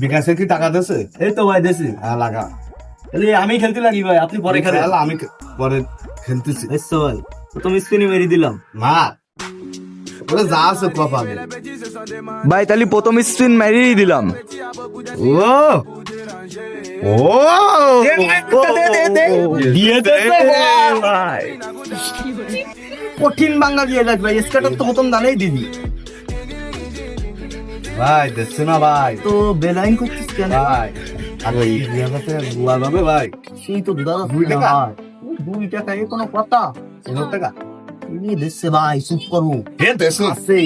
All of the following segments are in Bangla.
বিকাশে কি টাকা দিয়েছে এই তো ভাই দেশি হ্যাঁ লাগা। তাহলে আমি খেলতে লাগি ভাই আপনি পরে খেলেন। খেলা আমি পরে খেলতেছি। ভাই স্পিনই মেরে দিলাম। মা ওরে যা আছে কপা ভাই তাহলে প্রথম স্পিন মেরেই দিলাম। ও ও দিয়ে ভাই। কঠিন বাংলা দিয়ে দেখ ভাই স্কেটার তো প্রথম দানেই দিবি। ভাই দেখছে না ভাই? তো বেলাইন করছিস কেন? ভাই আর ওই ইয়াতে গুয়া যাবে ভাই। সেই তো দাদা দুই টাকা? দুই টাকা এ কোনো কথা? তিন টাকা? এই দেশে ভাই চুপ করো। হে দেশো? আছে।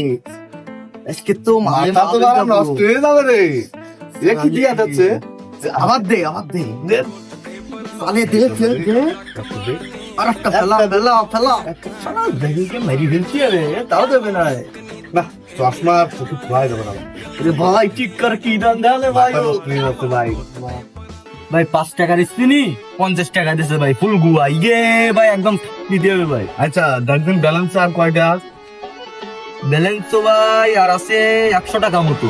আজকে তো মাথা তো গরম নষ্ট হয়ে যাবে রে। এ কি দিয়া যাচ্ছে আবার দে আবার দে। তাহলে দে ফেল দে। আর একটা ফেলা ফেলা ফেলা। ফেলা দেখি মেরি ফেলছি রে তাও দেবে না। না চশমা চোখে খোলাই যাবে না ভাই। ঠিক কর কি দাম দেলে ভাই? মাথা নষ্ট যাচ্ছে ভাই। ভাই পাঁচ স্পিনি পঞ্চাশ টাকা দিছে ভাই ফুল গুয়া ইয়ে ভাই একদম দিতে হবে ভাই। আচ্ছা দেখবেন ব্যালেন্স আর কয়টা? ব্যালেন্স তো ভাই আর আছে একশো টাকা মতো।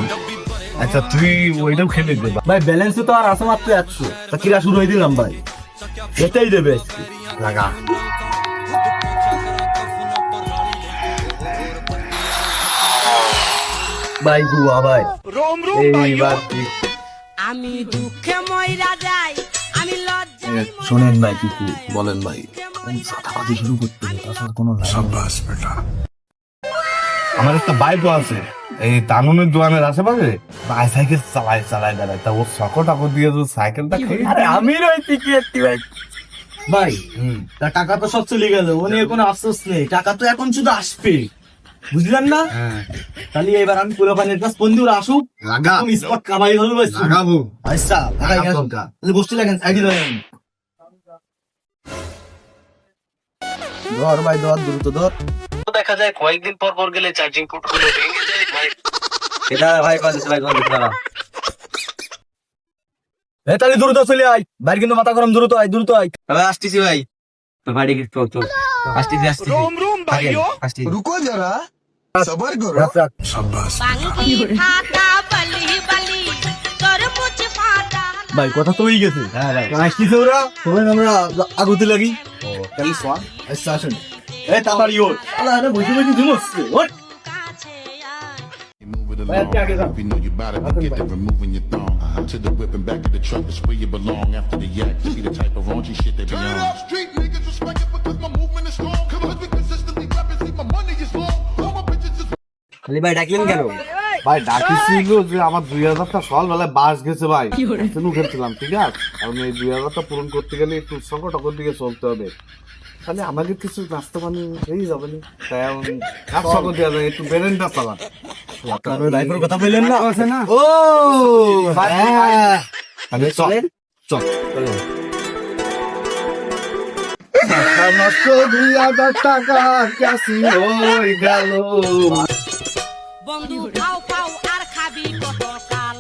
আচ্ছা তুই ওইটাও খেলে দে ভাই ব্যালেন্স তো আর আছে মাত্র একশো। তা কিরা শুরু হয়ে দিলাম ভাই। এটাই দেবে। লাগা ভাই গুয়া ভাই। এইবার। আমি দুঃখে ময়রা যাই আমি শোনেন ভাই কিছু বলেন ভাই। সাদাবাজি শুরু করতে হবে? তাছাড়া কোনো আমার একটা বাইকও আছে। এই তানুনের দোকানের আশেপাশে বাইসাইকেল চালায় চালায় বেড়ায়। তা ও সকল টাকা দিয়ে তো সাইকেলটা খেয়ে আরে আমি রয়েছি কি একটি ভাই? ভাই হুম তা টাকা তো সব চলে গেল। ও নিয়ে কোনো আফসোস নেই। টাকা তো এখন শুধু আসবে। বুঝলেন না? হ্যাঁ। তাহলে এবার আমি পুরো পানির কাছে বন্ধুরা আসুক। লাগা। তুমি স্পট কামাই হলো লাগাবো। আচ্ছা লাগাই তাহলে বসতে লাগেন সাইডে লাগেন ধর ভাই ধর দ্রুত ধর। দেখা যায় কয়েকদিন পর পর গেলে চার্জিং পোর্টগুলো ভেঙে যায় ভাই। এটা ভাই ভাই এ তাহলে দ্রুত চলে আয়। বাইরে কিন্তু মাথা গরম দ্রুত আয় দ্রুত আয়। তবে আসতেছি ভাই। বাড়ি চল চল। আসতেছি আসতেছি। রুকো যারা সবার করো ভাই কথা তো হয়ে গেছে হ্যাঁ ভাই ওরা সবাই আমরা আগুতে লাগি তাহলে সোয়ান আচ্ছা আসেন এই তাড়াতাড়ি ওঠ আলা আরে বসে বসে along. If you know you bout it, we get to removing your thong. To the whip and back of the truck, it's where you belong. After the yak, see the type of raunchy shit they be on. খালি ভাই ডাকলেন কেন? ভাই ডাকিছিল যে আমার দুই হাজারটা সকাল বেলায় বাস গেছে ভাই। শুনু খেলছিলাম ঠিক আছে? কারণ এই দুই হাজারটা পূরণ করতে গেলে একটু সংকট টকর দিকে চলতে হবে। তাহলে আমাকে কিছু নাস্তা পানি হয়ে যাবে না। তাই আমি আর সকল দেওয়া যায় একটু বেরেন্ডা চালান। লাইফের কথা বললেন না? না? ও হ্যাঁ। আমি চল চল। নষ্ট দুই হাজার টাকা ক্যাসি হয়ে গেল। বন্ধু ফাও ফাও আর খাবি কত কাল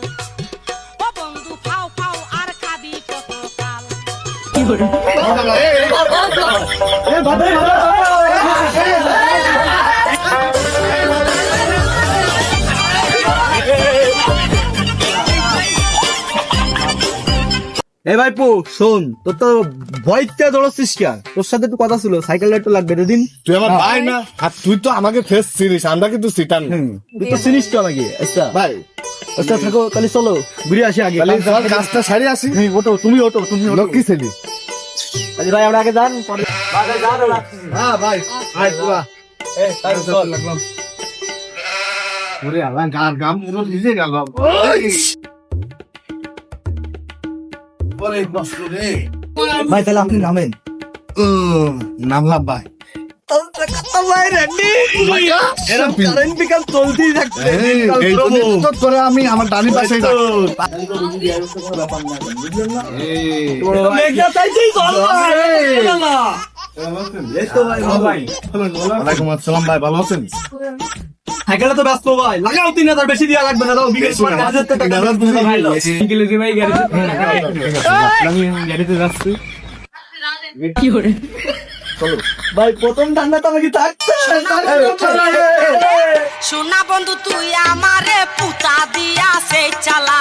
ও বন্ধু আর খাবি কত কাল এ ভাই পু শোন তোর তো ভয়টা দৌড়াচ্ছিস কে? তোর সাথে একটু কথা ছিল সাইকেলটা একটু লাগবে দিন তুই আমার ভাই না? আর তুই তো আমাকে ফেস চিনিস আমরা কিন্তু সিটান তুই তো চিনিস তো আমাকে? আচ্ছা। ভাই। আচ্ছা থাকো তাহলে চলো ঘুরে আসি আগে। তাহলে কাজটা সারি আসি। ওঠো তুমি ওঠো তুমি লক্ষ্মী ছেলে। তাহলে ভাই আমরা আগে যান ভাই, ভাই। হ্যাঁ ভাই। আয় পুরা এই, তাই চল। ওরে আল্লাহ গার গাম পুরো ভিজে গেল ওরে কষ্ট রে ভাই তাহলে আপনি নামেন। নামলাম আমি আমার ডানি পাশে ভাই ভালো আছেন? সাইকেলে তো ব্যস্ত ভাই। লাগাও তিন হাজার বেশি দিয়া লাগবে না দাও বিকেশ মানে হাজার টাকা দাও, তুমি ভাই করে? ভাই প্রথম ঠান্ডা তো আমাকে থাকতে সোনা বন্ধু তুই আমারে পুতা দিয়া সেই চালা।